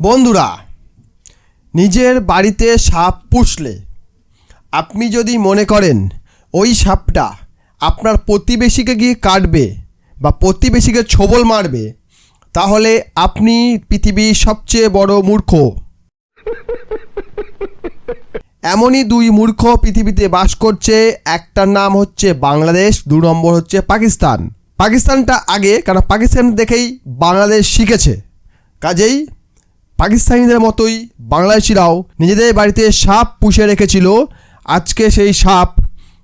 বন্ধুরা, নিজের বাড়িতে সাপ পুষলে আপনি যদি মনে করেন ওই সাপটা আপনার প্রতিবেশীকে গিয়ে কাটবে বা প্রতিবেশীকে ছোবল মারবে, তাহলে আপনি পৃথিবীর সবচেয়ে বড় মূর্খ। এমনই দুই মূর্খ পৃথিবীতে বাস করছে, একটার নাম হচ্ছে বাংলাদেশ, দু নম্বর হচ্ছে পাকিস্তান। পাকিস্তানটা আগে, কারণ পাকিস্তান দেখেই বাংলাদেশ শিখেছে। কাজেই পাকিস্তানিদের মতোই বাংলাদেশিরাও নিজেদের বাড়িতে সাপ পুষে রেখেছিল। আজকে সেই সাপ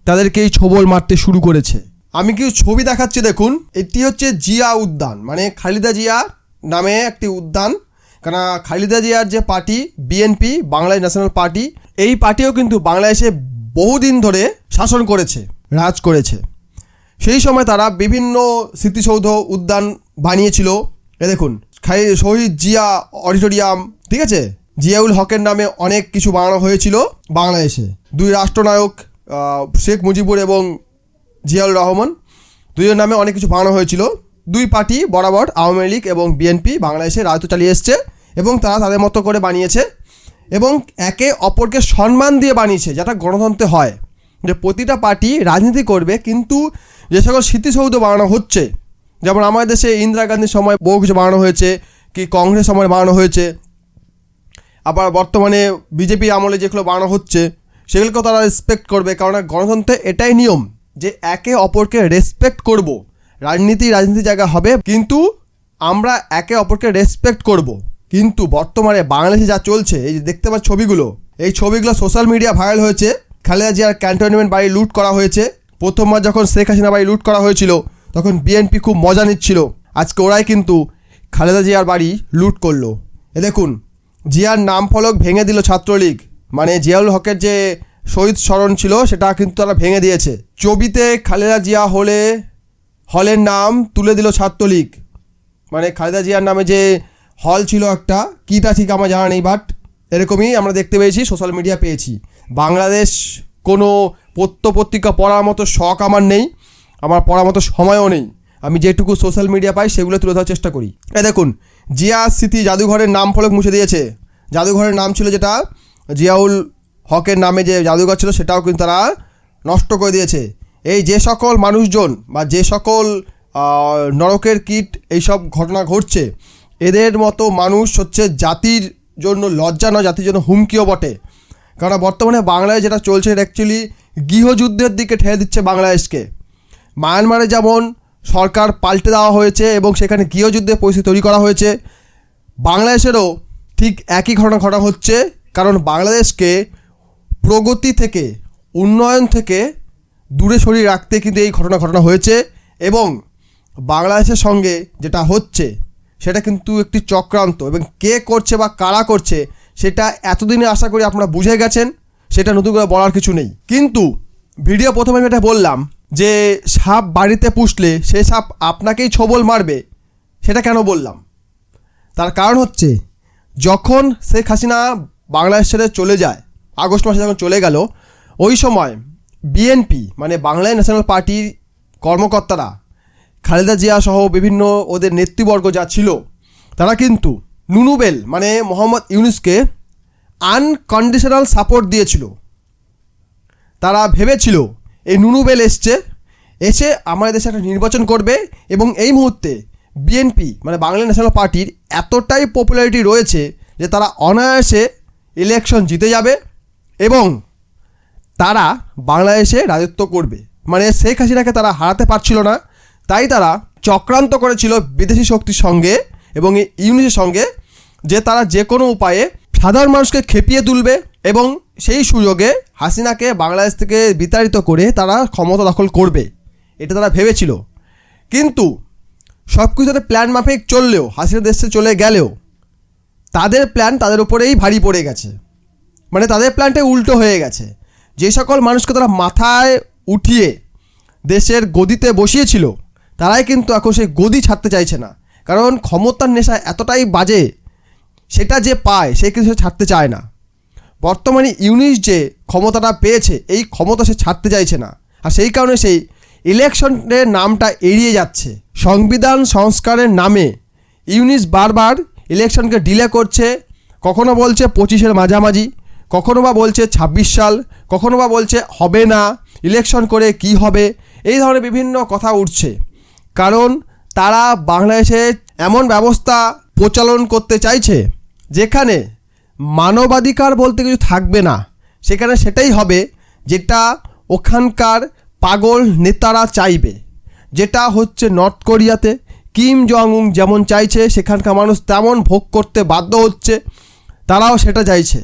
তাদেরকেই ছবল মারতে শুরু করেছে। আমি কিছু ছবি দেখাচ্ছি, দেখুন। এটি হচ্ছে জিয়া উদ্যান মানে খালিদা জিয়া নামে একটি উদ্যান। কেন খালিদা জিয়ার যে party, BNP, Bangladesh national party, এই পার্টিও কিন্তু বাংলাদেশে বহুদিন ধরে শাসন করেছে, রাজ করেছে। সেই সময় তারা বিভিন্ন স্মৃতিসৌধ উদ্যান বানিয়েছিল। এ দেখুন শহীদ জিয়া অডিটোরিয়াম, ঠিক আছে? জিয়াউল হকের নামে অনেক কিছু বানানো হয়েছিল বাংলাদেশে। দুই রাষ্ট্রনায়ক শেখ মুজিবুর এবং জিয়াউল রহমান দুইজন নামে অনেক কিছু বানানো হয়েছিল। দুই পার্টি বরাবর আওয়ামী লীগ এবং বিএনপি বাংলাদেশে রাজত্ব চালিয়ে এসছে এবং তারা তাদের মতো করে বানিয়েছে এবং একে অপরকে সম্মান দিয়ে বানিয়েছে যেটা গণতন্ত্রে হয়। যে প্রতিটা পার্টি রাজনীতি করবে, কিন্তু যে সকল স্মৃতিসৌধ বানানো হচ্ছে যেমন আমাদের দেশে ইন্দিরা গান্ধীর সময় বহু কিছু বানানো হয়েছে, কি কংগ্রেস সময় বানানো হয়েছে, আবার বর্তমানে বিজেপি আমলে যেগুলো বানানো হচ্ছে সেগুলোকে তারা রেসপেক্ট করবে কারণ গণতন্ত্রে এটাই নিয়ম যে একে অপরকে রেসপেক্ট করব। রাজনীতি রাজনীতি জায়গা হবে, কিন্তু আমরা একে অপরকে রেসপেক্ট করব। কিন্তু বর্তমানে বাংলাদেশে যা চলছে, এই যে দেখতে পাচ্ছ ছবিগুলো, এই ছবিগুলো সোশ্যাল মিডিয়া ভাইরাল হয়েছে। খালেদা জিয়ার ক্যান্টনমেন্ট বাড়ি লুট করা হয়েছে। প্রথমবার যখন শেখ হাসিনা বাড়ি লুট করা হয়েছিল তখন বিএনপি খুব মজা নিচ্ছিল। আজকে ওরাই কিন্তু খালেদা জিয়ার বাড়ি লুট করল। এ দেখুন, জিয়ার নাম ফলক ভেঙে দিল ছাত্রলীগ। মানে জিয়াউল হকের যে শহীদ স্মরণ ছিল, সেটা কিন্তু তারা ভেঙে দিয়েছে। ছবিতে খালেদা জিয়া হলে, হলের নাম তুলে দিল ছাত্রলীগ। মানে খালেদা জিয়ার নামে যে হল ছিল একটা, কীটা ঠিক আমার জানা নেই বাট এরকমই আমরা দেখতে পেয়েছি সোশ্যাল মিডিয়া পেয়েছি। বাংলাদেশ কোনো পত্র পত্রিকা পড়ার মতো শখ আমার নেই। আমার পড়ার মতো সময়ও নেই। আমি যেটুকু সোশ্যাল মিডিয়া পাই সেগুলো তুলে ধরার চেষ্টা করি। এ দেখুন, জিয়া স্মৃতি জাদুঘরের নাম ফলক মুছে দিয়েছে। জাদুঘরের নাম ছিল যেটা, জিয়াউল হকের নামে যে জাদুঘর ছিল সেটাও কিন্তু তারা নষ্ট করে দিয়েছে। এই যে সকল মানুষজন বা যে সকল নরকের কীট এইসব ঘটনা ঘটছে, এদের মতো মানুষ হচ্ছে জাতির জন্য লজ্জা নয়, জাতির জন্য হুমকিও বটে। কারণ বর্তমানে বাংলাদেশ যেটা চলছে, এটা অ্যাকচুয়ালি গৃহযুদ্ধের দিকে ঠেলে দিচ্ছে বাংলাদেশকে। মায়ানমারে যেমন সরকার পাল্টে দেওয়া হয়েছে এবং সেখানে গৃহযুদ্ধের পরিস্থিতি তৈরি করা হয়েছে, বাংলাদেশেরও ঠিক একই ঘটনা ঘটা হচ্ছে। কারণ বাংলাদেশকে প্রগতি থেকে, উন্নয়ন থেকে দূরে সরিয়ে রাখতে কিন্তু এই ঘটনা ঘটনা হয়েছে এবং বাংলাদেশের সঙ্গে যেটা হচ্ছে, সেটা কিন্তু একটি চক্রান্ত এবং কে করছে বা কারা করছে, সেটা এতদিনে আশা করি আপনারা বুঝে গেছেন, সেটা নতুন করে বলার কিছু নেই। কিন্তু, ভিডিও প্রথমে আমি এটা বললাম যে সাপ বাড়িতে পুষলে সে সাপ আপনাকেই ছবল মারবে, সেটা কেন বললাম? তার কারণ হচ্ছে, যখন শেখ হাসিনা বাংলাদেশ ছেড়ে চলে যায়, আগস্ট মাসে যখন চলে গেল, ওই সময় বিএনপি মানে বাংলাদেশ ন্যাশনাল পার্টির কর্মকর্তারা, খালেদা জিয়া সহ বিভিন্ন ওদের নেতৃবর্গ যা ছিল, তারা কিন্তু নুনুবেল মানে মোহাম্মদ ইউনুসকে আনকন্ডিশনাল সাপোর্ট দিয়েছিল। তারা ভেবেছিল এই নুনুবেল এসছে, এসে আমাদের দেশে একটা নির্বাচন করবে এবং এই মুহূর্তে বিএনপি মানে বাংলা ন্যাশনাল পার্টির এতটাই পপুলারিটি রয়েছে যে তারা অনায়াসে ইলেকশন জিতে যাবে এবং তারা বাংলাদেশে রাজত্ব করবে। মানে শেখ হাসিনাকে তারা হারাতে পারছিল না, তাই তারা চক্রান্ত করেছিল বিদেশি শক্তির সঙ্গে এবং ইউনিসের সঙ্গে যে তারা যে কোনো উপায়ে সাধারণ মানুষকে খেপিয়ে তুলবে এবং সেই সুযোগে হাসিনাকে বাংলাদেশ থেকে বিতাড়িত করে তারা ক্ষমতা দখল করবে। এটা তারা ভেবেছিল। কিন্তু সব কিছু তাদের প্ল্যান মাফিক চললেও, হাসিনা দেশে চলে গেলেও, তাদের প্ল্যান তাদের উপরেই ভারী পড়ে গেছে। মানে তাদের প্ল্যানটাই উল্টো হয়ে গেছে। যে সকল মানুষকে তারা মাথায় উঠিয়ে দেশের গদিতে বসিয়েছিল, তারাই কিন্তু এখন সেই গদি ছাড়তে চাইছে না। কারণ ক্ষমতার নেশা এতটাই বাজে, সেটা যে পায়, সে কিন্তু ছাড়তে চায় না। বর্তমানে ইউনিস যে ক্ষমতাটা পেয়েছে, এই ক্ষমতা সে ছাড়তে চাইছে না। আর সেই কারণে সেই ইলেকশনের নামটা এড়িয়ে যাচ্ছে। সংবিধান সংস্কারের নামে ইউনিস বারবার ইলেকশনকে ডিলে করছে, কখনো বলছে পঁচিশের মাঝামাঝি, কখনো বা বলছে ছাব্বিশ সাল, কখনো বা বলছে হবে না, ইলেকশন করে কি হবে, এই ধরনের বিভিন্ন কথা উঠছে। কারণ তারা বাংলাদেশে এমন ব্যবস্থা প্রচলন করতে চাইছে, যেখানে মানবাধিকার বলতে কিছু থাকবে না। সেখানে সেটাই হবে যেটা ওখানকার পাগল নেতারা চাইবে। যেটা হচ্ছে নর্থ কোরিয়াতে কিম জং উং যেমন চাইছে, সেখানকার মানুষ তেমন ভোগ করতে বাধ্য হচ্ছে, তারাও সেটা চাইছে।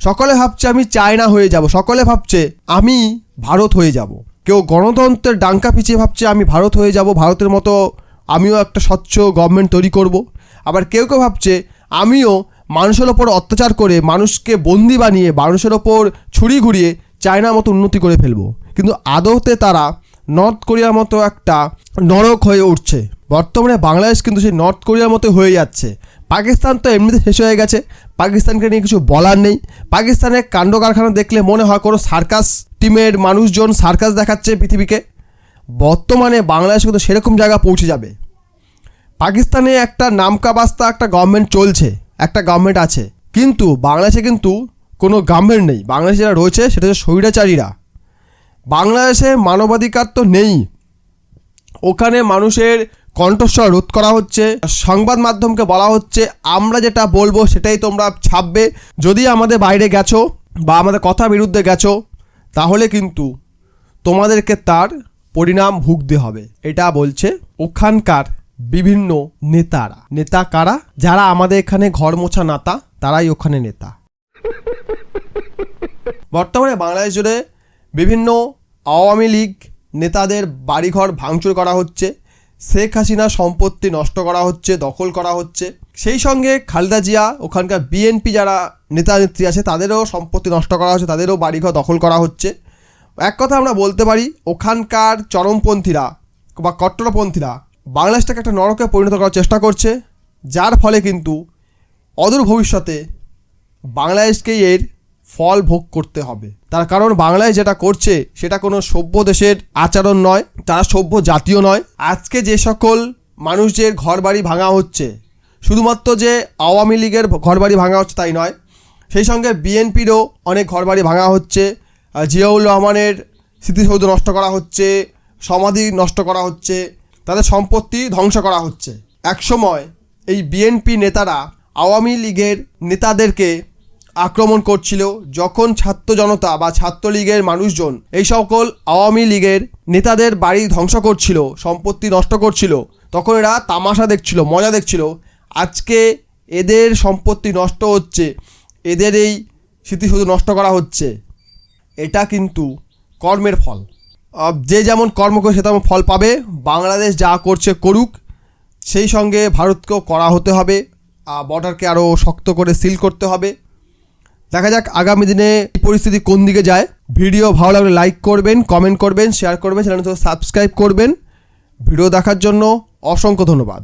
সকলে ভাবছে আমি চায়না হয়ে যাব, সকলে ভাবছে আমি ভারত হয়ে যাব। কেউ গণতন্ত্রের ডাঙ্কা পিছিয়ে ভাবছে আমি ভারত হয়ে যাব, ভারতের মতো আমিও একটা স্বচ্ছ গভর্নমেন্ট তৈরি করব। আবার কেউ কেউ ভাবছে আমিও মানুষের ওপর অত্যাচার করে মানুষকে বন্দি বানিয়ে মানুষের ওপর ছুরি ঘুরিয়ে চায়নার মতো উন্নতি করে ফেলব। কিন্তু আদৌতে তারা নর্থ কোরিয়ার মতো একটা নরক হয়ে উঠছে। বর্তমানে বাংলাদেশ কিন্তু সেই নর্থ কোরিয়ার মতো হয়ে যাচ্ছে। পাকিস্তান তো এমনিতে শেষ হয়ে গেছে। পাকিস্তানকে নিয়ে কিছু বলার নেই। পাকিস্তানের কাণ্ড কারখানা দেখলে মনে হয় কোনো সার্কাস টিমের মানুষজন সার্কাস দেখাচ্ছে পৃথিবীকে। বর্তমানে বাংলাদেশ কিন্তু সেরকম জায়গা পৌঁছে যাবে। পাকিস্তানে একটা নামকা বাস্তা একটা গভর্নমেন্ট চলছে। একটা গভর্নমেন্ট আছে। কিন্তু বাংলাদেশে কিন্তু কোনো গভর্নমেন্ট নেই। বাংলাদেশে যারা রয়েছে, সেটা হচ্ছে স্বৈরাচারীরা। বাংলাদেশে মানবাধিকার তো নেই। ওখানে মানুষের কণ্ঠস্বর রোধ করা হচ্ছে। সংবাদ মাধ্যমকে বলা হচ্ছে, আমরা যেটা বলব, সেটাই তোমরা ছাপবে। যদি আমাদের বাইরে গেছো বা আমাদের কথা বিরুদ্ধে গেছো, তাহলে কিন্তু তোমাদেরকে তার পরিণাম ভুগতে হবে। এটা বলছে ওখানকার বিভিন্ন নেতারা। নেতা কারা? যারা আমাদের এখানে ঘর মোছা নাতা, তারাই ওখানে নেতা। বর্তমানে বাংলাদেশ জুড়ে বিভিন্ন আওয়ামী লীগ নেতাদের বাড়িঘর ভাঙচুর করা হচ্ছে, শেখ হাসিনা সম্পত্তি নষ্ট করা হচ্ছে, দখল করা হচ্ছে। সেই সঙ্গে খালেদা জিয়া, ওখানকার বিএনপি যারা নেতা নেত্রী আছে, তাদেরও সম্পত্তি নষ্ট করা হচ্ছে, তাদেরও বাড়িঘর দখল করা হচ্ছে। এক কথা আমরা বলতে পারি, ওখানকার চরমপন্থীরা বা কট্টরপন্থীরা বাংলাদেশটাকে একটা নরকে পরিণত করার চেষ্টা করছে, যার ফলে কিন্তু অদূর ভবিষ্যতে বাংলাদেশকেই এর ফল ভোগ করতে হবে। তার কারণ বাংলায় যেটা করছে, সেটা কোনো সভ্য দেশের আচরণ নয় তারা সভ্য জাতীয় নয়। আজকে যে সকল মানুষের ঘরবাড়ি ভাঙা হচ্ছে, শুধুমাত্র যে আওয়ামী লীগের ঘরবাড়ি ভাঙা হচ্ছে তাই নয়, সেই সঙ্গে বিএনপিরও অনেক ঘরবাড়ি ভাঙা হচ্ছে জিয়াউল রহমানের স্মৃতিসৌধ নষ্ট করা হচ্ছে, সমাধি নষ্ট করা হচ্ছে তাদের সম্পত্তি ধ্বংস করা হচ্ছে। একসময় এই বিএনপি নেতারা আওয়ামী লীগের নেতাদেরকে আক্রমণ করছিল যখন ছাত্র জনতা বা ছাত্রলীগের মানুষজন এই সকল আওয়ামী লীগের নেতাদের বাড়ি ধ্বংস করছিল, সম্পত্তি নষ্ট করছিল। তখন এরা তামাশা দেখছিল, মজা দেখছিল, আজকে এদের সম্পত্তি নষ্ট হচ্ছে, এদের এই স্মৃতিসৌধ নষ্ট করা হচ্ছে। এটা কিন্তু কর্মের ফল। যে যেমন কর্ম করে সে তেমন ফল পাবে। বাংলাদেশ যা করছে করুক, সেই সঙ্গে ভারতকেও করা হতে হবে বর্ডারকে আরও শক্ত করে সিল করতে হবে। দেখা যাক আগামী দিনে পরিস্থিতি কোন দিকে যায়। ভিডিও ভালো লাগলে লাইক করবেন কমেন্ট করবেন শেয়ার করবেন চ্যানেলটি সাবস্ক্রাইব করবেন। ভিডিও দেখার জন্য অসংখ্য ধন্যবাদ।